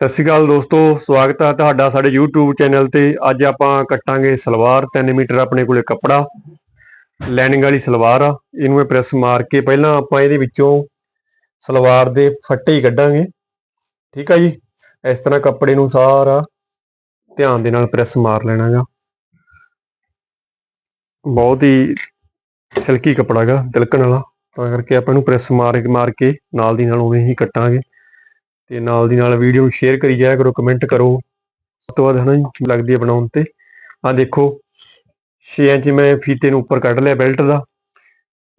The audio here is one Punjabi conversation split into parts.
ਸਤਿ ਸ਼੍ਰੀ ਅਕਾਲ ਦੋਸਤੋ, ਸਵਾਗਤ ਹੈ ਤੁਹਾਡਾ ਸਾਡੇ YouTube ਚੈਨਲ ਤੇ। ਅੱਜ ਆਪਾਂ ਕੱਟਾਂਗੇ ਸਲਵਾਰ 3 ਮੀਟਰ ਆਪਣੇ ਕੋਲੇ ਕੱਪੜਾ। ਲਾਈਨਿੰਗ ਵਾਲੀ ਸਲਵਾਰ ਆ, ਇਹਨੂੰ ਇਹ ਪ੍ਰੈਸ ਮਾਰ ਕੇ ਪਹਿਲਾਂ ਆਪਾਂ ਇਹਦੇ ਵਿੱਚੋਂ ਸਲਵਾਰ ਦੇ ਫੱਟੇ ਹੀ ਕੱਢਾਂਗੇ। ਠੀਕ ਆ ਜੀ? ਇਸ ਤਰ੍ਹਾਂ ਕੱਪੜੇ ਨੂੰ ਸਾਰਾ ਧਿਆਨ ਦੇ ਨਾਲ ਪ੍ਰੈਸ ਮਾਰ ਲੈਣਾ ਗਾ ਬਹੁਤ ਹੀ ਸਿਲਕੀ ਕੱਪੜਾ ਗਾ ਤਿਲਕਣ ਵਾਲਾ। ਤਾਂ ਕਰਕੇ ਆਪਾਂ ਇਹਨੂੰ ਪ੍ਰੈਸ ਮਾਰ ਮਾਰ ਕੇ ਨਾਲ ਦੀ ਨਾਲ ਉਵੇਂ ਹੀ ਕੱਟਾਂਗੇ। ਤੇ ਨਾਲ ਦੀ ਨਾਲ ਵੀਡੀਓ ਨੂੰ ਸ਼ੇਅਰ ਕਰੀ ਜਾਇਆ ਕਰੋ ਕਮੈਂਟ ਕਰੋ। ਉਸ ਤੋਂ ਬਾਅਦ ਹਨਾ ਜੀ ਲੱਗਦੀ ਹੈ ਬਣਾਉਣ ਤੇ। ਆ ਦੇਖੋ 6 ਇੰਚ ਮੈਂ ਫੀਤੇ ਨੂੰ ਉੱਪਰ ਕੱਢ ਲਿਆ ਬੈਲਟ ਦਾ।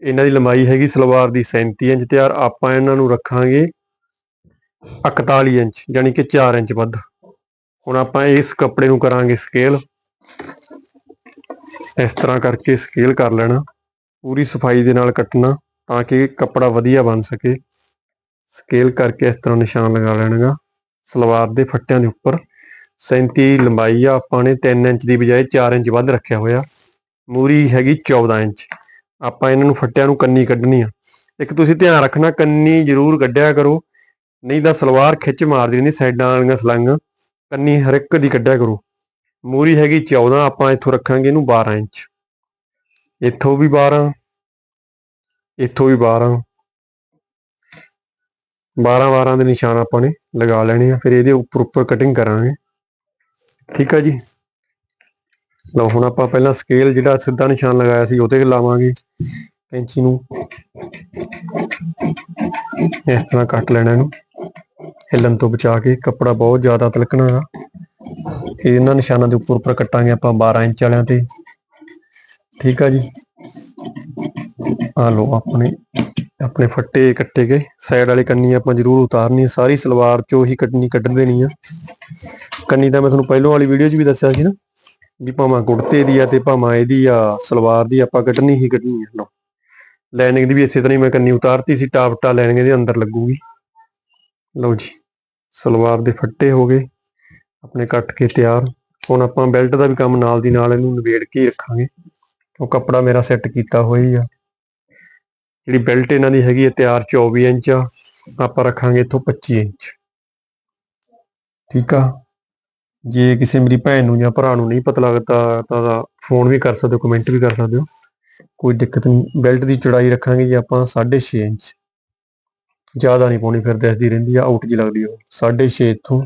ਇਹਨਾਂ ਦੀ ਲੰਬਾਈ ਹੈਗੀ ਸਲਵਾਰ ਦੀ 37 ਇੰਚ ਤੇ ਯਾਰ ਆਪਾਂ ਇਹਨਾਂ ਨੂੰ ਰੱਖਾਂਗੇ 41 ਇੰਚ, ਯਾਨੀ ਕਿ 4 ਇੰਚ ਵੱਧ। ਹੁਣ ਆਪਾਂ ਇਸ ਕੱਪੜੇ ਨੂੰ ਕਰਾਂਗੇ ਸਕੇਲ ਇਸ ਤਰ੍ਹਾਂ ਕਰਕੇ ਸਕੇਲ ਕਰ ਲੈਣਾ, ਪੂਰੀ ਸਫ਼ਾਈ ਦੇ ਨਾਲ ਕੱਟਣਾ ਤਾਂ ਕਿ ਕੱਪੜਾ ਵਧੀਆ ਬਣ ਸਕੇ। ਸਕੇਲ ਕਰਕੇ ਇਸ ਤਰ੍ਹਾਂ ਨਿਸ਼ਾਨ ਲਗਾ ਲੈਣਾਗਾ। ਸਲਵਾਰ ਦੇ ਫੱਟਿਆਂ ਦੇ ਉੱਪਰ 37 ਲੰਬਾਈ ਆ, ਆਪਾਂ ਨੇ 3 ਇੰਚ ਦੀ ਬਜਾਏ 4 ਇੰਚ ਵੱਧ ਰੱਖਿਆ ਹੋਇਆ। ਮੂਰੀ ਹੈਗੀ 14 ਇੰਚ। ਆਪਾਂ ਇਹਨਾਂ ਨੂੰ ਫੱਟਿਆਂ ਨੂੰ ਕੰਨੀ ਕੱਢਣੀ ਆ। ਇੱਕ ਤੁਸੀਂ ਧਿਆਨ ਰੱਖਣਾ, ਕੰਨੀ ਜ਼ਰੂਰ ਕੱਢਿਆ ਕਰੋ। ਨਹੀਂ ਤਾਂ ਸਲਵਾਰ ਖਿੱਚ ਮਾਰਦੀ ਰਹਿੰਦੀ, ਸਾਈਡਾਂ ਵਾਲੀਆਂ ਸਲੰਗ। ਕੰਨੀ ਹਰ ਇੱਕ ਦੀ ਕੱਢਿਆ ਕਰੋ। ਮੂਰੀ ਹੈਗੀ 14 ਆਪਾਂ ਇੱਥੋਂ ਰੱਖਾਂਗੇ ਇਹਨੂੰ 12 ਇੰਚ। ਇੱਥੋਂ ਵੀ 12 ਇੱਥੋਂ ਵੀ 12 12 12 ਦੇ ਨਿਸ਼ਾਨ ਆਪਾਂ ਨੇ ਲਗਾ ਲੈਣੇ ਆ, ਫਿਰ ਇਹਦੇ ਉੱਪਰ ਉੱਪਰ ਕਟਿੰਗ ਕਰਾਂਗੇ। ਠੀਕ ਆ ਜੀ? ਲਓ, ਹੁਣ ਆਪਾਂ ਪਹਿਲਾਂ ਸਕੇਲ ਜਿਹੜਾ ਸਿੱਧਾ ਨਿਸ਼ਾਨ ਲਗਾਇਆ ਸੀ, ਉਹਦੇ ਲਾਵਾਂਗੇ। ਕੈਂਚੀ ਨੂੰ ਇਸ ਤਰ੍ਹਾਂ ਕੱਟ ਲੈਣਾ ਇਹਨੂੰ। ਹਿੱਲਣ ਤੋਂ ਬਚਾ ਕੇ ਕੱਪੜਾ ਬਹੁਤ ਜ਼ਿਆਦਾ ਤਿਲਕਣਾ ਹੈ ਇਹਨਾਂ ਨਿਸ਼ਾਨਾਂ ਦੇ ਉੱਪਰ ਉੱਪਰ ਕੱਟਾਂਗੇ ਆਪਾਂ 12 ਇੰਚ ਵਾਲਿਆਂ ਤੇ। ਠੀਕ ਆ ਜੀ? ਆ ਲਓ, ਆਪਣੇ ਆਪਣੇ ਫੱਟੇ ਕੱਟੇ ਗਏ। ਸਾਈਡ ਵਾਲੀ ਕੰਨੀ ਆਪਾਂ ਜ਼ਰੂਰ ਉਤਾਰਨੀ ਹੈ। ਸਾਰੀ ਸਲਵਾਰ ਚੋਂ ਹੀ ਕੱਟਣੀ ਕੱਢ ਦੇਣੀ ਆ ਕੰਨੀ ਤਾਂ ਮੈਂ ਤੁਹਾਨੂੰ ਪਹਿਲੋਂ ਵਾਲੀ ਵੀਡੀਓ 'ਚ ਵੀ ਦੱਸਿਆ ਸੀ ਨਾ ਵੀ ਭਾਵੇਂ ਕੁੜਤੇ ਦੀ ਆ ਤੇ ਭਾਵੇਂ ਇਹਦੀ ਆ, ਸਲਵਾਰ ਦੀ ਆਪਾਂ ਕੱਢਣੀ ਹੀ ਕੱਢਣੀ ਆ ਲਓ ਲਾਈਨਿੰਗ ਦੀ ਵੀ ਇਸੇ ਤਰ੍ਹਾਂ ਹੀ ਮੈਂ ਕੰਨੀ ਉਤਾਰਤੀ ਸੀ। ਟਾਪਟਾ ਲਾਈਨਿੰਗ ਦੇ ਅੰਦਰ ਲੱਗੂਗੀ। ਲਓ ਜੀ, ਸਲਵਾਰ ਦੇ ਫੱਟੇ ਹੋ ਗਏ। ਆਪਣੇ ਕੱਟ ਕੇ ਤਿਆਰ। ਹੁਣ ਆਪਾਂ ਬੈਲਟ ਦਾ ਵੀ ਕੰਮ ਨਾਲ ਦੀ ਨਾਲ ਇਹਨੂੰ ਨਿਬੇੜ ਕੇ ਰੱਖਾਂਗੇ। ਉਹ ਕੱਪੜਾ ਮੇਰਾ ਸੈੱਟ ਕੀਤਾ ਹੋਇਆ ਹੀ ਆ। ਜਿਹੜੀ ਬੈਲਟ ਇਹਨਾਂ ਦੀ ਹੈਗੀ ਹੈ ਤਿਆਰ 24 ਇੰਚ ਆ, ਆਪਾਂ ਰੱਖਾਂਗੇ ਇੱਥੋਂ 25 ਇੰਚ। ਠੀਕ ਆ? ਜੇ ਕਿਸੇ ਮੇਰੀ ਭੈਣ ਨੂੰ ਜਾਂ ਭਰਾ ਨੂੰ ਨਹੀਂ ਪਤਾ ਲੱਗਦਾ, ਤਾਂ ਫੋਨ ਵੀ ਕਰ ਸਕਦੇ ਹੋ ਕਮੈਂਟ ਵੀ ਕਰ ਸਕਦੇ ਹੋ। ਕੋਈ ਦਿੱਕਤ ਨਹੀਂ, ਬੈਲਟ ਦੀ ਚੌੜਾਈ ਰੱਖਾਂਗੇ ਜੀ ਆਪਾਂ 6.5 ਇੰਚ। ਜ਼ਿਆਦਾ ਨਹੀਂ ਪਾਉਣੀ ਫਿਰ ਦੱਸਦੀ ਰਹਿੰਦੀ ਆ ਆਊਟ ਜੀ ਲੱਗਦੀ ਉਹ। 6.5 ਇੱਥੋਂ,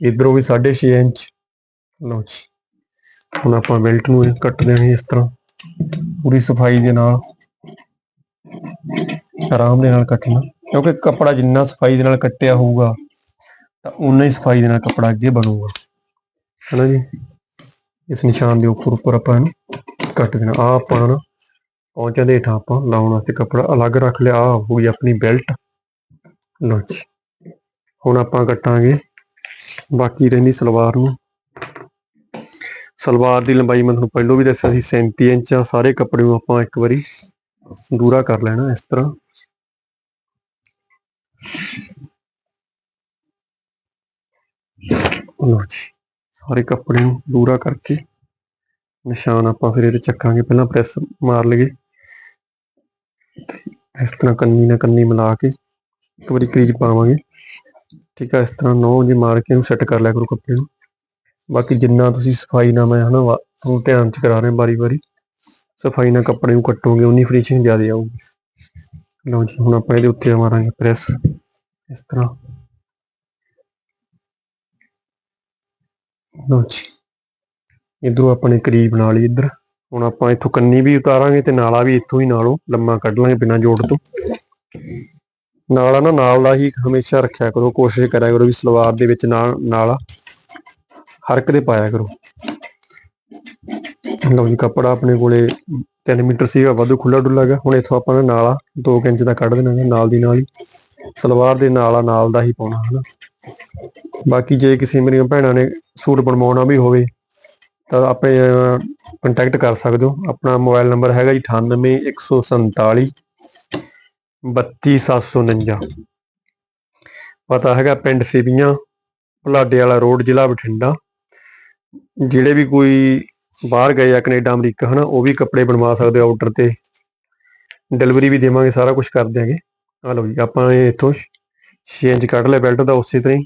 ਇਧਰੋਂ ਵੀ 6.5 ਇੰਚ। ਲਓ ਜੀ, ਹੁਣ ਆਪਾਂ ਬੈਲਟ ਨੂੰ ਇਹ ਕੱਟ ਦੇਣੀ ਇਸ ਤਰ੍ਹਾਂ। ਪੂਰੀ ਸਫ਼ਾਈ ਦੇ ਨਾਲ। ਆਰਾਮ ਦੇ ਨਾਲ ਕੱਟਣਾ, ਕਿਉਂਕਿ ਕੱਪੜਾ ਜਿੰਨਾ ਸਫ਼ਾਈ ਦੇ ਨਾਲ ਕੱਟਿਆ ਹੋਊਗਾ, ਤਾਂ ਉਨਾ ਹੀ ਸਫ਼ਾਈ ਦੇ ਨਾਲ ਕੱਪੜਾ ਅੱਗੇ ਬਣੂਗਾ। ਹੈਨਾ ਜੀ? ਇਸ ਨਿਸ਼ਾਨ ਦੇ ਉੱਪਰ ਉੱਪਰ ਆਪਾਂ ਇਹਨੂੰ ਕੱਟ ਦੇਣਾ। ਆ ਆਪਾਂ ਨਾ ਪਹੁੰਚਾਂ ਦੇ ਹੇਠਾਂ ਆਪਾਂ ਲਾਉਣ ਵਾਸਤੇ ਕੱਪੜਾ ਅਲੱਗ ਰੱਖ ਲਿਆ। ਆ ਹੋ ਗਈ ਆਪਣੀ ਬੈਲਟ। ਲਓ ਜੀ। ਹੁਣ ਆਪਾਂ ਕੱਟਾਂਗੇ। ਬਾਕੀ ਰਹਿੰਦੀ ਸਲਵਾਰ ਨੂੰ। ਸਲਵਾਰ ਦੀ ਲੰਬਾਈ ਮੈਂ ਤੁਹਾਨੂੰ ਪਹਿਲਾਂ ਵੀ ਦੱਸਿਆ ਸੀ 37 ਇੰਚ ਆ। ਸਾਰੇ ਕੱਪੜੇ ਨੂੰ ਆਪਾਂ ਇੱਕ ਵਾਰੀ ਦੂਰਾ ਕਰ ਲੈਣਾ ਇਸ ਤਰ੍ਹਾਂ। ਲਓ ਜੀ, ਸਾਰੇ ਕੱਪੜੇ ਨੂੰ ਦੂਰਾ ਕਰਕੇ ਨਿਸ਼ਾਨ ਆਪਾਂ ਫਿਰ ਇਹਦੇ ਚੱਕਾਂਗੇ। ਪਹਿਲਾਂ ਪ੍ਰੈਸ ਮਾਰ ਲਈਏ। ਇਸ ਤਰ੍ਹਾਂ ਕੰਨੀ ਨਾਲ ਕੰਨੀ ਮਿਲਾ ਕੇ ਇੱਕ ਵਾਰੀ ਕਰੀਜ ਪਾਵਾਂਗੇ। ਠੀਕ ਆ, ਇਸ ਤਰ੍ਹਾਂ ਨੌ ਜੀ ਮਾਰ ਕੇ ਇਹਨੂੰ ਸੈੱਟ ਕਰ ਲਿਆ ਕਰੋ ਕੱਪੜੇ ਨੂੰ। ਬਾਕੀ ਜਿੰਨਾ ਤੁਸੀਂ ਸਫ਼ਾਈ ਨਾ ਮੈਂ ਹਨਾ ਵਾ- ਤੁਹਾਨੂੰ ਧਿਆਨ ਚ ਕਰਾ ਰਿਹਾ ਬਾਰੀ ਬਾਰੀ ਸਫ਼ਾਈ ਨਾਲ ਕੱਪੜੇ ਨੂੰ ਕੱਟੋਗੇ, ਉਨੀ ਫਿਨਿਸ਼ਿੰਗ ਜ਼ਿਆਦਾ ਆਊਗੀ। ਲਓ ਜੀ, ਹੁਣ ਆਪਾਂ ਇਹਦੇ ਉੱਤੇ ਮਾਰਾਂਗੇ ਪ੍ਰੈਸ ਇਸ ਤਰ੍ਹਾਂ। ਲਓ ਜੀ, ਇਧਰੋਂ ਆਪਣੇ ਕਰੀਬ ਬਣਾ ਲਈ ਇੱਧਰ। ਹੁਣ ਆਪਾਂ ਇੱਥੋਂ ਕੰਨੀ ਵੀ ਉਤਾਰਾਂਗੇ ਤੇ ਨਾਲਾ ਵੀ ਇੱਥੋਂ ਹੀ ਨਾਲੋਂ ਲੰਮਾ ਕੱਢ ਲਾਂਗੇ ਬਿਨਾਂ ਜੋੜ ਤੋਂ। ਨਾਲਾ ਨਾ ਨਾਲ ਦਾ ਹੀ ਹਮੇਸ਼ਾ ਰੱਖਿਆ ਕਰੋ, ਕੋਸ਼ਿਸ਼ ਕਰਿਆ ਕਰੋ ਵੀ ਸਲਵਾਰ ਦੇ ਵਿੱਚ ਨਾਲ ਨਾਲਾ ਹਰਕ ਦੇ ਪਾਇਆ ਕਰੋ। ਲਓ ਜੀ, ਕੱਪੜਾ ਆਪਣੇ ਕੋਲੇ 3 ਮੀਟਰ ਸੀਗਾ, ਵਾਧੂ ਖੁੱਲਾ ਡੁੱਲਾ ਗਿਆ ਹੁਣ ਇੱਥੋਂ ਆਪਾਂ ਨੇ ਨਾਲਾ 2 ਇੰਚ ਦਾ ਕੱਢ ਦੇਣਾ ਨਾਲ ਦੀ ਨਾਲ ਹੀ। ਸਲਵਾਰ ਦੇ ਨਾਲਾ ਨਾਲ ਦਾ ਹੀ ਪਾਉਣਾ, ਹਨਾ। ਬਾਕੀ ਜੇ ਕਿਸੇ ਮੇਰੀਆਂ ਭੈਣਾਂ ਨੇ ਸੂਟ ਬਣਵਾਉਣਾ ਵੀ ਹੋਵੇ, ਤਾਂ ਆਪਣੇ ਕੰਟੈਕਟ ਕਰ ਸਕਦੇ ਹੋ। ਆਪਣਾ ਮੋਬਾਈਲ ਨੰਬਰ ਹੈਗਾ ਜੀ 98147 32749 ਪਤਾ ਹੈਗਾ ਪਿੰਡ ਸਿਵੀਆਂ, ਭਲਾਡੇ ਵਾਲਾ ਰੋਡ, ਜ਼ਿਲ੍ਹਾ ਬਠਿੰਡਾ। ਜਿਹੜੇ ਵੀ ਕੋਈ ਬਾਹਰ ਗਏ ਆ ਕੈਨੇਡਾ, ਅਮਰੀਕਾ, ਹਨਾ, ਉਹ ਵੀ ਕੱਪੜੇ ਬਣਵਾ ਸਕਦੇ ਆ ਆਰਡਰ ਤੇ। ਡਿਲੀਵਰੀ ਵੀ ਦੇਵਾਂਗੇ, ਸਾਰਾ ਕੁਝ ਕਰ ਦਿਆਂਗੇ। ਆ ਲਓ ਜੀ, ਆਪਾਂ ਇਹ ਇੱਥੋਂ 6 ਇੰਚ ਕੱਢ ਲਿਆ ਬੈਲਟ ਦਾ, ਉਸੇ ਤਰ੍ਹਾਂ ਹੀ।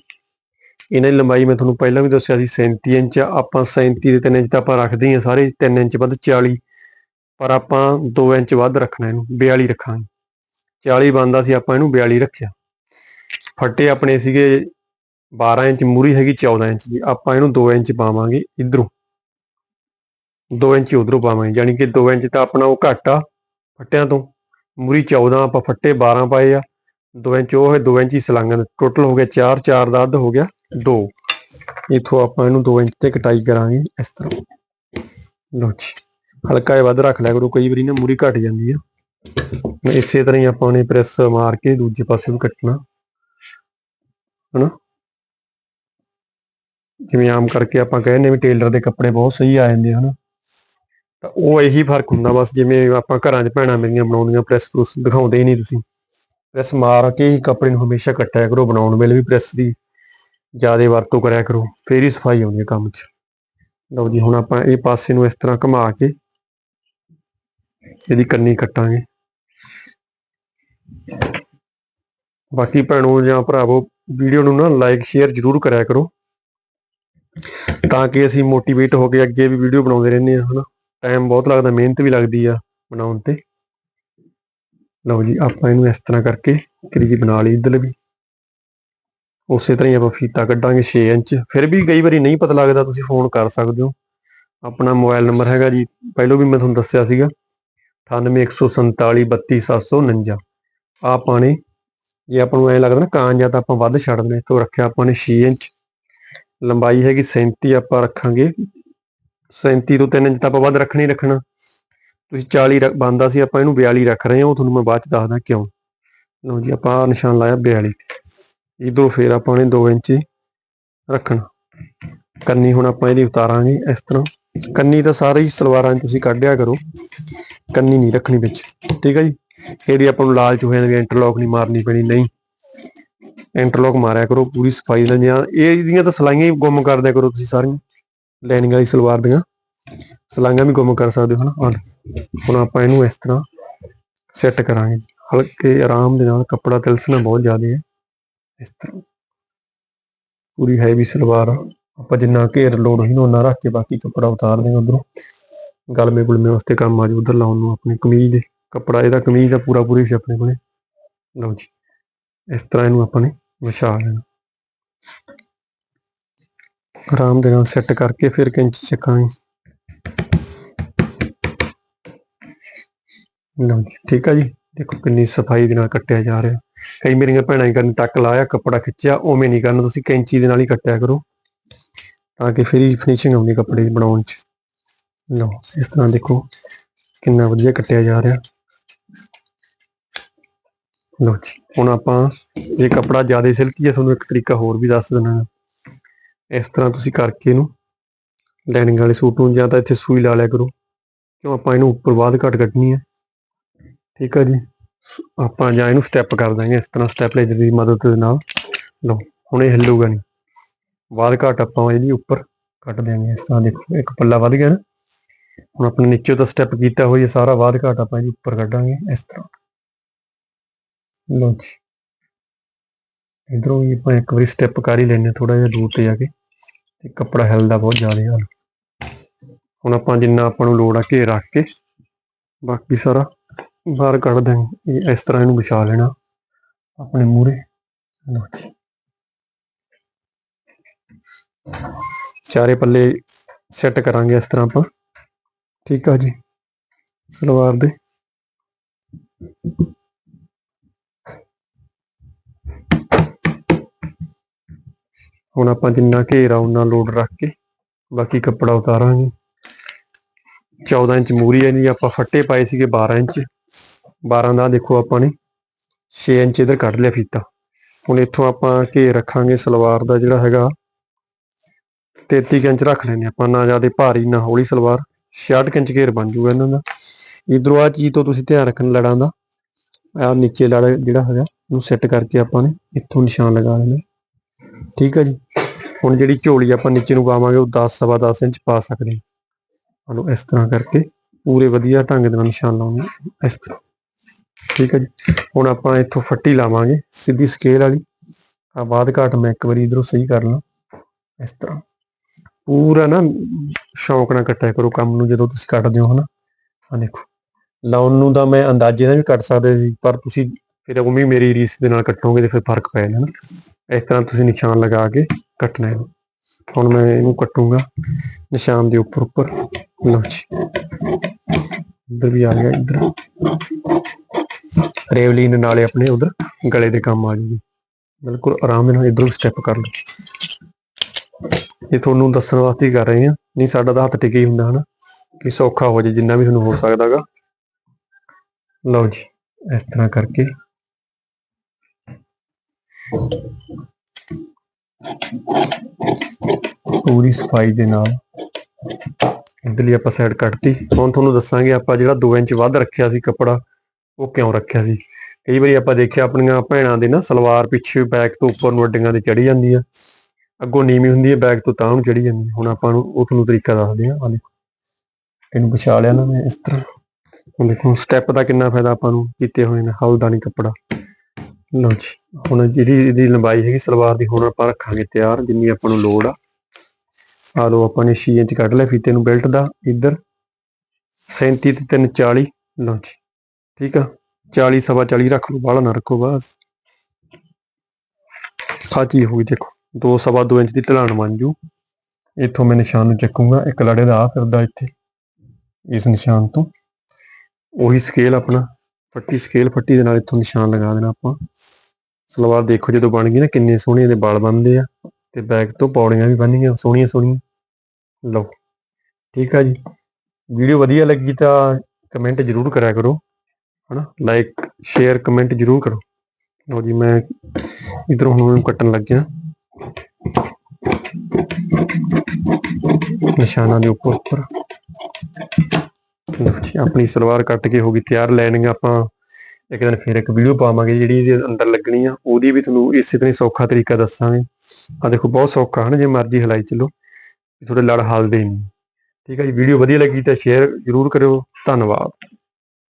ਇਹਨਾਂ ਦੀ ਲੰਬਾਈ ਮੈਂ ਤੁਹਾਨੂੰ ਪਹਿਲਾਂ ਵੀ ਦੱਸਿਆ ਸੀ 37 ਇੰਚ ਆਪਾਂ 37 ਦੇ 3 ਇੰਚ ਤਾਂ ਆਪਾਂ ਰੱਖਦੇ ਹੀ ਆ ਸਾਰੇ 3 ਇੰਚ ਵੱਧ 40 ਪਰ ਆਪਾਂ 2 ਇੰਚ ਵੱਧ ਰੱਖਣਾ ਇਹਨੂੰ 42 ਰੱਖਾਂਗੇ। 40 ਬਣਦਾ ਸੀ, ਆਪਾਂ ਇਹਨੂੰ 42 ਰੱਖਿਆ। ਫੱਟੇ ਆਪਣੇ ਸੀਗੇ 12 ਇੰਚ, ਮੂਰੀ ਹੈਗੀ 14 ਇੰਚ ਦੀ, ਆਪਾਂ ਇਹਨੂੰ 2 ਇੰਚ ਪਾਵਾਂਗੇ ਇਧਰੋਂ। 2 ਇੰਚ ਉਧਰੋਂ ਪਾਵਾਂਗੇ ਯਾਨੀ ਕਿ 2 ਇੰਚ ਤਾਂ ਆਪਣਾ ਉਹ ਘੱਟ ਆ ਫੱਟਿਆਂ ਤੋਂ। ਮੂਰੀ 14 ਆਪਾਂ ਫੱਟੇ 12 ਪਾਏ ਆ 2 ਇੰਚ ਉਹ ਹੈ 2 ਇੰਚ ਹੀ ਸਲਾਂਗਾਂ ਟੋਟਲ ਹੋ ਗਿਆ 4 4 ਦਾ ਅੱਧ ਹੋ ਗਿਆ 2 ਇਥੋਂ ਆਪਾਂ ਇਹਨੂੰ 2 ਇੰਚ ਤੇ ਕਟਾਈ ਕਰਾਂਗੇ ਇਸ ਤਰ੍ਹਾਂ। ਲਓ ਜੀ, ਹਲਕਾ ਜਿਹਾ ਵੱਧ ਰੱਖ ਲਿਆ ਕਰੋ, ਕਈ ਵਾਰੀ ਨਾ ਮੂਰੀ ਘਟ ਜਾਂਦੀ ਆ। ਇਸੇ ਤਰ੍ਹਾਂ ਹੀ ਆਪਾਂ ਨੇ ਪ੍ਰੈਸ ਮਾਰ ਕੇ ਦੂਜੇ ਪਾਸੇ ਵੀ ਕੱਟਣਾ। ਹਨਾ? ਜਿਵੇਂ ਆਮ ਕਰਕੇ ਆਪਾਂ ਕਹਿੰਦੇ ਵੀ ਟੇਲਰ ਦੇ ਕੱਪੜੇ ਬਹੁਤ ਸਹੀ ਆ ਜਾਂਦੇ ਹਨ? ਤਾਂ ਉਹ ਇਹੀ ਫ਼ਰਕ ਹੁੰਦਾ ਬਸ, ਜਿਵੇਂ ਆਪਾਂ ਘਰਾਂ 'ਚ ਭੈਣਾਂ ਮੇਰੀਆਂ ਬਣਾਉਂਦੀਆਂ ਪ੍ਰੈਸ ਪ੍ਰੂਸ ਦਿਖਾਉਂਦੇ ਹੀ ਨਹੀਂ ਤੁਸੀਂ। ਪ੍ਰੈਸ ਮਾਰ ਕੇ ਹੀ ਕੱਪੜੇ ਨੂੰ ਹਮੇਸ਼ਾ ਕੱਟਿਆ ਕਰੋ, ਬਣਾਉਣ ਵੇਲੇ ਵੀ ਪ੍ਰੈਸ ਦੀ ਜ਼ਿਆਦਾ ਵਰਤੋਂ ਕਰਿਆ ਕਰੋ, ਫੇਰ ਹੀ ਸਫ਼ਾਈ ਆਉਂਦੀ ਹੈ ਕੰਮ 'ਚ। ਲਓ ਜੀ, ਹੁਣ ਆਪਾਂ ਇਹ ਪਾਸੇ ਨੂੰ ਇਸ ਤਰ੍ਹਾਂ ਘੁਮਾ ਕੇ ਇਹਦੀ ਕੰਨੀ ਕੱਟਾਂਗੇ। ਬਾਕੀ ਭੈਣੋ ਜਾਂ ਭਰਾਵੋ, ਵੀਡੀਓ ਨੂੰ ਨਾ ਲਾਈਕ ਸ਼ੇਅਰ ਜ਼ਰੂਰ ਕਰਿਆ ਕਰੋ। ਤਾਂ ਕਿ ਅਸੀਂ ਮੋਟੀਵੇਟ ਹੋ ਕੇ ਅੱਗੇ ਵੀ ਵੀਡੀਓ ਬਣਾਉਂਦੇ ਰਹਿੰਦੇ ਹਾਂ, ਹਨਾ। ਟਾਈਮ ਬਹੁਤ ਲੱਗਦਾ, ਮਿਹਨਤ ਵੀ ਲੱਗਦੀ ਆ ਬਣਾਉਣ ਤੇ। ਲਓ ਜੀ, ਆਪਾਂ ਇਹਨੂੰ ਇਸ ਤਰ੍ਹਾਂ ਕਰਕੇ ਕਰੀਜ ਬਣਾ ਲਈ ਇੱਧਰ ਵੀ। ਉਸੇ ਤਰ੍ਹਾਂ ਹੀ ਆਪਾਂ ਫੀਤਾ ਕੱਢਾਂਗੇ 6 ਇੰਚ। ਫਿਰ ਵੀ ਕਈ ਵਾਰੀ ਨਹੀਂ ਪਤਾ ਲੱਗਦਾ, ਤੁਸੀਂ ਫੋਨ ਕਰ ਸਕਦੇ ਹੋ। ਆਪਣਾ ਮੋਬਾਈਲ ਨੰਬਰ ਹੈਗਾ ਜੀ, ਪਹਿਲਾਂ ਵੀ ਮੈਂ ਤੁਹਾਨੂੰ ਦੱਸਿਆ ਸੀਗਾ। 9814432749 ਆ ਪਾਣੇ ਜੇ ਆਪਾਂ ਨੂੰ ਐ ਲੱਗਦਾ ਨਾ ਕਾਂ ਜਾਂ ਤਾਂ ਆਪਾਂ ਵੱਧ ਛੱਡ ਦਿੰਦੇ ਤੋਂ ਰੱਖਿਆ ਆਪਾਂ ਨੇ 6 ਇੰਚ। ਲੰਬਾਈ ਹੈਗੀ 37 ਆਪਾਂ ਰੱਖਾਂਗੇ 37 ਤੋਂ 3 ਇੰਚ ਤਾਂ ਆਪਾਂ ਵੱਧ ਰੱਖਣਾ ਹੀ ਰੱਖਣਾ। ਤੁਸੀਂ 40 ਰ- ਬਣਦਾ ਸੀ, ਆਪਾਂ ਇਹਨੂੰ 42 ਰੱਖ ਰਹੇ ਹਾਂ, ਉਹ ਤੁਹਾਨੂੰ ਮੈਂ ਬਾਅਦ ਚ ਦੱਸਦਾ ਕਿਉਂ। ਲਓ ਜੀ, ਆਪਾਂ ਨਿਸ਼ਾਨ ਲਾਇਆ 42 ਇਧਰੋਂ ਫੇਰ ਆਪਾਂ ਨੇ 2 ਇੰਚ ਰੱਖਣਾ। ਕੰਨੀ ਹੁਣ ਆਪਾਂ ਇਹਦੀ ਉਤਾਰਾਂਗੇ ਇਸ ਤਰ੍ਹਾਂ। ਕੰਨੀ ਤਾਂ ਸਾਰੇ ਹੀ ਸਲਵਾਰਾਂ 'ਚ ਤੁਸੀਂ ਕੱਢਿਆ ਕਰੋ। ਕੰਨੀ ਨਹੀਂ ਰੱਖਣੀ ਵਿੱਚ। ਠੀਕ ਹੈ ਜੀ? ਇਹਦੀ ਆਪਾਂ ਨੂੰ ਲਾਲਚ ਹੋ ਜਾਂਦਾ ਵੀ ਇੰਟਰਲੌਕ ਨਹੀਂ ਮਾਰਨੀ ਪੈਣੀ, ਨਹੀਂ। ਇੰਟਰਲੌਕ ਮਾਰਿਆ ਕਰੋ, ਪੂਰੀ ਸਫ਼ਾਈ ਨਾਲ, ਜਾਂ ਇਹ ਇਹਦੀਆਂ ਤਾਂ ਸਲਾਈਆਂ ਹੀ ਗੁੰਮ ਕਰਦਿਆ ਕਰੋ ਤੁਸੀਂ ਸਾਰੀਆਂ। ਲਾਈਨਿੰਗ ਵਾਲੀ ਸਲਵਾਰ ਦੀਆਂ। ਸਲਾਈਆਂ ਵੀ ਗੁੰਮ ਕਰ ਸਕਦੇ ਹੋ। ਹਨਾ ਹੁਣ ਆਪਾਂ ਇਹਨੂੰ ਇਸ ਤਰ੍ਹਾਂ ਸੈੱਟ ਕਰਾਂਗੇ। ਹਲਕੇ ਆਰਾਮ ਦੇ ਨਾਲ ਕੱਪੜਾ ਤਿਲਸਣਾ ਬਹੁਤ ਜ਼ਿਆਦਾ ਹੈ। ਇਸ ਤਰ੍ਹਾਂ ਪੂਰੀ ਹੈਵੀ ਸਲਵਾਰ ਆਪਾਂ ਜਿੰਨਾ ਘੇਰ ਲੋੜ ਹੋਈ ਨਾ ਉਹਨਾਂ ਰੱਖ ਕੇ ਬਾਕੀ ਕੱਪੜਾ ਉਤਾਰ ਦੇਂਗੇ ਉਧਰੋਂ। ਗਲਮੇ ਗੁਲਮੇ ਵਾਸਤੇ ਕੰਮ ਆ ਜੂ ਉਧਰ ਲਾਉਣ ਨੂੰ ਆਪਣੀ ਕਮੀਜ਼ ਦੇ। ਕੱਪੜਾ ਇਹਦਾ ਕਮੀਜ਼ ਦਾ ਪੂਰਾ ਪੂਰੀ ਸੀ ਆਪਣੇ ਕੋਲੇ। ਲਓ ਜੀ, ਇਸ ਤਰ੍ਹਾਂ ਇਹਨੂੰ ਆਪਾਂ ਨੇ ਵਿਛਾ ਲੈਣਾ। ਆਰਾਮ ਦੇ ਨਾਲ ਸੈੱਟ ਕਰਕੇ ਫਿਰ ਕੈਂਚੀ ਚੱਕਾਂਗੇ। ਲਓ ਜੀ, ਠੀਕ ਆ ਜੀ। ਦੇਖੋ ਕਿੰਨੀ ਸਫ਼ਾਈ ਦੇ ਨਾਲ ਕੱਟਿਆ ਜਾ ਰਿਹਾ। ਕਈ ਮੇਰੀਆਂ ਭੈਣਾਂ ਹੀ ਕਰਨ ਟੱਕ ਲਾਇਆ, ਕੱਪੜਾ ਖਿੱਚਿਆ, ਉਵੇਂ ਨਹੀਂ ਕਰਨਾ, ਤੁਸੀਂ ਕੈਂਚੀ ਦੇ ਨਾਲ ਹੀ ਕੱਟਿਆ ਕਰੋ। ਤਾਂ ਕਿ ਫਿਰ ਹੀ ਫਿਨਿਸ਼ਿੰਗ ਆਉਂਦੀ ਕੱਪੜੇ ਦੀ ਬਣਾਉਣ 'ਚ। ਲਓ, ਇਸ ਤਰ੍ਹਾਂ ਦੇਖੋ ਕਿੰਨਾ ਵਧੀਆ ਕੱਟਿਆ ਜਾ ਰਿਹਾ। ਲਓ ਜੀ, ਹੁਣ ਆਪਾਂ ਇਹ ਕੱਪੜਾ ਜ਼ਿਆਦਾ ਸਿਲਕੀ ਹੈ ਤੁਹਾਨੂੰ ਇੱਕ ਤਰੀਕਾ ਹੋਰ ਵੀ ਦੱਸ ਦਿੰਦਾ। ਇਸ ਤਰ੍ਹਾਂ ਤੁਸੀਂ ਕਰਕੇ ਇਹਨੂੰ ਲਾਈਨਿੰਗ ਵਾਲੇ ਸੂਟ ਨੂੰ ਜਾਂ ਤਾਂ ਇੱਥੇ ਸੂਈ ਲਾ ਲਿਆ ਕਰੋ। ਕਿਉਂ? ਆਪਾਂ ਇਹਨੂੰ ਉੱਪਰ ਬਾਅਦ ਘੱਟ ਕੱਟਣੀ ਹੈ। ਠੀਕ ਹੈ ਜੀ? ਆਪਾਂ ਜਾਂ ਇਹਨੂੰ ਸਟੈਪ ਕਰ ਦਾਂਗੇ ਇਸ ਤਰ੍ਹਾਂ ਸਟੈਪ ਲੈਜਰ ਦੀ ਮਦਦ ਦੇ ਨਾਲ। ਲਓ, ਹੁਣ ਇਹ ਹਿੱਲੂਗਾ ਨਹੀਂ। ਬਾਅਦ ਘੱਟ ਆਪਾਂ ਇਹਦੀ ਉੱਪਰ ਕੱਟ ਦਿਆਂਗੇ। ਇਸ ਤਰ੍ਹਾਂ ਦੇਖੋ, ਇੱਕ ਪੱਲਾ ਵੱਧ ਗਿਆ ਨਾ। ਹੁਣ ਆਪਣੇ ਨੀਚੇ ਤੋਂ ਸਟੈਪ ਕੀਤਾ ਹੋਈ ਸਾਰਾ, ਬਾਅਦ ਘਾਟ ਆਪਾਂ ਇਹਦੀ ਉੱਪਰ ਕੱਢਾਂਗੇ ਇਸ ਤਰ੍ਹਾਂ। ਲਓ ਜੀ। ਇਧਰੋਂ ਵੀ ਆਪਾਂ ਇੱਕ ਵਾਰੀ ਸਟੈਪ ਕਰ ਹੀ ਲੈਨੇ ਥੋੜਾ ਜਿਹਾ ਦੂਰ ਤੇ ਜਾ ਕੇ ਤੇ ਕੱਪੜਾ ਹਿਲਦਾ ਬਹੁਤ ਜ਼ਿਆਦਾ ਹਾਲ। ਹੁਣ ਆਪਾਂ ਜਿੰਨਾ ਆਪਾਂ ਨੂੰ ਲੋੜ ਆ ਘੇਰ ਰੱਖ ਕੇ, ਬਾਕੀ ਸਾਰਾ ਬਾਹਰ ਕੱਢ ਦਾਂਗੇ ਇਸ ਤਰ੍ਹਾਂ ਇਹਨੂੰ ਵਿਛਾ ਲੈਣਾ ਆਪਣੇ ਮੂਰੇ ਲਓ ਜੀ। ਚਾਰੇ ਪੱਲੇ ਸੈੱਟ ਕਰਾਂਗੇ ਇਸ ਤਰ੍ਹਾਂ ਆਪਾਂ। ਠੀਕ ਆ ਜੀ। ਸਲਵਾਰ ਦੇ। ਹੁਣ ਆਪਾਂ ਜਿੰਨਾ ਘੇਰਾ ਉਹਨਾਂ ਲੋਡ ਰੱਖ ਕੇ ਬਾਕੀ ਕੱਪੜਾ ਉਤਾਰਾਂਗੇ। 14 ਇੰਚ ਮੂਰੀ ਹੈ ਜੀ ਆਪਾਂ ਫੱਟੇ ਪਾਏ ਸੀਗੇ 12 ਇੰਚ। 12 ਦਾ ਦੇਖੋ ਆਪਾਂ ਨੇ 6 ਇੰਚ ਇਧਰ ਕੱਢ ਲਿਆ ਫੀਤਾ। ਹੁਣ ਇੱਥੋਂ ਆਪਾਂ ਘੇਰ ਰੱਖਾਂਗੇ ਸਲਵਾਰ ਦਾ ਜਿਹੜਾ ਹੈਗਾ। 33 ਕੁ ਇੰਚ ਰੱਖ ਲੈਨੇ ਆਪਾਂ, ਨਾ ਜ਼ਿਆਦਾ ਭਾਰੀ, ਨਾ ਹੌਲੀ ਸਲਵਾਰ। 66 ਇੰਚ ਘੇਰ ਬਣ ਜੂਗਾ ਇਹਨਾਂ ਦਾ। ਇਧਰੋਂ ਆ ਚੀਜ਼ ਤੋਂ ਤੁਸੀਂ ਧਿਆਨ ਰੱਖਣ ਲੜਾਂ ਦਾ। ਆ ਨੀਚੇ ਲੜ ਜਿਹੜਾ ਹੈਗਾ, ਉਹਨੂੰ ਸੈੱਟ ਕਰਕੇ ਆਪਾਂ ਨੇ ਇੱਥੋਂ ਨਿਸ਼ਾਨ ਲਗਾ ਲੈਣਾ। ਠੀਕ ਹੈ ਜੀ। ਹੁਣ ਜਿਹੜੀ ਝੋਲੀ ਆਪਾਂ ਨੀਚੇ ਨੂੰ ਪਾਵਾਂਗੇ, ਉਹ 10 ਸਵਾ 10 ਇੰਚ ਪਾ ਸਕਦੇ ਹਾਂ। ਉਹਨੂੰ ਇਸ ਤਰ੍ਹਾਂ ਕਰਕੇ ਪੂਰੇ ਵਧੀਆ ਢੰਗ ਦੇ ਨਾਲ ਨਿਸ਼ਾਨ ਲਾਉਣੇ ਇਸ ਤਰ੍ਹਾਂ। ਠੀਕ ਹੈ ਜੀ। ਹੁਣ ਆਪਾਂ ਇੱਥੋਂ ਫੱਟੀ ਲਾਵਾਂਗੇ, ਸਿੱਧੀ ਸਕੇਲ ਵਾਲੀ। ਆ ਬਾਅਦ ਘਾਟ ਮੈਂ ਇੱਕ ਵਾਰੀ ਇਧਰੋਂ ਸਹੀ ਕਰ ਲਾਂ, ਇਸ ਤਰ੍ਹਾਂ। ਪੂਰਾ ਨਾ ਸ਼ੌਂਕ ਨਾਲ ਕੱਟਿਆ ਕਰੋ ਕੰਮ ਨੂੰ, ਜਦੋਂ ਤੁਸੀਂ ਕੱਟਦੇ ਹੋ ਹਨਾ। ਆ ਦੇਖੋ, ਲਾਉਣ ਨੂੰ ਤਾਂ ਮੈਂ ਅੰਦਾਜ਼ੇ ਨਾਲ ਵੀ ਕੱਟ ਸਕਦੇ ਸੀ, ਪਰ ਤੁਸੀਂ ਫਿਰ ਉਵੇਂ ਮੇਰੀ ਰੀਸ ਦੇ ਨਾਲ ਕੱਟੋਗੇ ਤੇ ਫਿਰ ਫ਼ਰਕ ਪੈ ਜਾਣਾ ਇਸ ਤਰ੍ਹਾਂ ਤੁਸੀਂ ਨਿਸ਼ਾਨ ਲਗਾ ਕੇ ਕੱਟਣਾ ਹੈ ਹੁਣ ਮੈਂ ਇਹਨੂੰ ਕੱਟੂੰਗਾ ਨਿਸ਼ਾਨ ਦੇ ਉੱਪਰ ਉੱਪਰ। ਲਓ ਜੀ। ਇੱਧਰ ਵੀ ਆ ਗਿਆ ਇੱਧਰ। ਰੇਵਲੀਨ ਨਾਲੇ ਆਪਣੇ ਉਧਰ ਗਲੇ ਦੇ ਕੰਮ ਆ ਜੂਗੀ ਬਿਲਕੁਲ ਆਰਾਮ ਨਾਲ ਇਧਰੋਂ ਸਟੈਪ ਕਰ ਲਓ। ਇਹ ਤੁਹਾਨੂੰ ਦੱਸਣ ਵਾਸਤੇ ਹੀ ਕਰ ਰਹੇ ਆ ਨਹੀਂ, ਸਾਡਾ ਤਾਂ ਹੱਥ ਟਿਕੇ ਹੀ ਹੁੰਦਾ ਹਨਾ। ਕਿ ਸੌਖਾ ਹੋ ਜੇ ਜਿੰਨਾ ਵੀ ਤੁਹਾਨੂੰ ਹੋ ਸਕਦਾਗਾ। ਲਓ ਜੀ, ਇਸ ਤਰ੍ਹਾਂ ਕਰਕੇ। ਪੂਰੀ ਸਫ਼ਾਈ ਦੇ ਨਾਲ। ਇਧਰਲੀ ਆਪਾਂ ਸਾਈਡ ਕੱਟਤੀ ਹੁਣ ਤੁਹਾਨੂੰ ਦੱਸਾਂਗੇ ਆਪਾਂ ਜਿਹੜਾ 2 ਇੰਚ ਵੱਧ ਰੱਖਿਆ ਸੀ ਕੱਪੜਾ, ਉਹ ਕਿਉਂ ਰੱਖਿਆ ਸੀ? ਕਈ ਵਾਰੀ ਆਪਾਂ ਦੇਖਿਆ ਆਪਣੀਆਂ ਭੈਣਾਂ ਦੇ ਨਾ ਸਲਵਾਰ ਪਿੱਛੇ ਬੈਕ ਤੋਂ ਉੱਪਰ ਨੂੰ ਅੱਡੀਆਂ ਦੇ ਚੜੀ ਜਾਂਦੀ ਆ। ਅੱਗੋਂ ਨੀਵੀਂ ਹੁੰਦੀ ਹੈ ਬੈਕ ਤੋਂ ਤਾਂ ਨੂੰ ਚੜੀ ਜਾਂਦੀ ਹੁਣ ਆਪਾਂ ਨੂੰ ਉਹ ਤੁਹਾਨੂੰ ਤਰੀਕਾ ਦੱਸਦੇ ਆ। ਆ ਇਹਨੂੰ ਵਿਛਾ ਲਿਆ ਨਾ ਮੈਂ ਇਸ ਤਰ੍ਹਾਂ। ਹੁਣ ਦੇਖੋ ਸਟੈਪ ਦਾ ਕਿੰਨਾ ਫਾਇਦਾ ਆਪਾਂ ਨੂੰ ਕੀਤੇ ਹੋਏ ਨੇ ਹਲਦਾ ਨਹੀਂ ਕੱਪੜਾ। ਲਓ ਜੀ, ਹੁਣ ਜਿਹੜੀ ਇਹਦੀ ਲੰਬਾਈ ਹੈਗੀ ਸਲਵਾਰ ਦੀ, ਹੁਣ ਆਪਾਂ ਰੱਖਾਂਗੇ ਤਿਆਰ, ਜਿੰਨੀ ਆਪਾਂ ਨੂੰ ਲੋੜ ਆ। ਆ ਲਓ ਆਪਾਂ ਨੇ 6 ਇੰਚ ਕੱਢ ਲਿਆ, ਫੀਤੇ ਨੂੰ ਬੈਲਟ ਦਾ, ਇੱਧਰ। 37 ਤੇ 3 40 ਲਓ ਜੀ, ਠੀਕ ਆ? 40 ਸਵਾ 40 ਰੱਖ ਲਓ, ਬਾਹਲਾ ਨਾ ਰੱਖੋ ਬਸ। ਆ ਚੀਜ਼ ਹੋਈ ਦੇਖੋ, ਦੋ ਸਵਾ ਦੋ ਇੰਚ ਦੀ ਢਲਾਣ ਬਣ ਜੂ। ਇੱਥੋਂ ਮੈਂ ਨਿਸ਼ਾਨ ਨੂੰ ਚੱਕੂੰਗਾ, ਇੱਕ ਲੜੇ ਦਾ ਆ ਫਿਰਦਾ ਇੱਥੇ, ਇਸ ਨਿਸ਼ਾਨ ਤੋਂ। ਉਹੀ ਸਕੇਲ ਆਪਣਾ। ਫੱਟੀ ਸਕੇਲ ਫੱਟੀ ਦੇ ਨਾਲ ਇੱਥੋਂ ਨਿਸ਼ਾਨ ਲਗਾ ਦੇਣਾ ਆਪਾਂ। ਸਲਵਾਰ ਦੇਖੋ ਜਦੋਂ ਬਣ ਗਈ ਨਾ ਕਿੰਨੇ ਸੋਹਣੇ ਇਹਦੇ ਵਾਲ ਬਣਦੇ ਆ। ਤੇ ਬੈਕ ਤੋਂ ਪੌੜੀਆਂ ਵੀ ਬਣਨੀਆਂ ਸੋਹਣੀਆਂ ਸੋਹਣੀਆਂ। ਲਓ, ਠੀਕ ਆ ਜੀ। ਵੀਡੀਓ ਵਧੀਆ ਲੱਗੀ ਤਾਂ ਕਮੈਂਟ ਜ਼ਰੂਰ ਕਰਿਆ ਕਰੋ, ਹਨਾ? ਲਾਈਕ ਸ਼ੇਅਰ ਕਮੈਂਟ ਜ਼ਰੂਰ ਕਰੋ। ਲਓ ਜੀ, ਮੈਂ ਇਧਰੋਂ ਹੁਣ ਕੱਟਣ ਲੱਗਿਆ। ਨਿਸ਼ਾਨਾਂ ਦੇ ਉੱਪਰ ਉੱਪਰ। ਲਓ ਆਪਣੀ ਸਲਵਾਰ ਕੱਟ ਕੇ ਹੋ ਗਈ ਤਿਆਰ ਲੈਣਗੇ ਆਪਾਂ। ਇੱਕ ਦਿਨ ਫਿਰ ਇੱਕ ਵੀਡੀਓ ਪਾਵਾਂਗੇ ਜਿਹੜੀ ਇਹਦੇ ਅੰਦਰ ਲੱਗਣੀ ਆ। ਉਹਦੀ ਵੀ ਤੁਹਾਨੂੰ ਇਸੇ ਤਰ੍ਹਾਂ ਸੌਖਾ ਤਰੀਕਾ ਦੱਸਾਂਗੇ। ਆ ਦੇਖੋ, ਬਹੁਤ ਸੌਖਾ ਹਨ, ਜੇ ਮਰਜ਼ੀ ਹਲਾਈ ਚੱਲੋ। ਥੋੜੇ ਲੜ ਹਲਦੇ ਨਹੀਂ। ਠੀਕ ਹੈ ਜੀ ਵੀਡੀਓ ਵਧੀਆ ਲੱਗੀ ਤਾਂ ਸ਼ੇਅਰ ਜ਼ਰੂਰ ਕਰਿਓ। ਧੰਨਵਾਦ।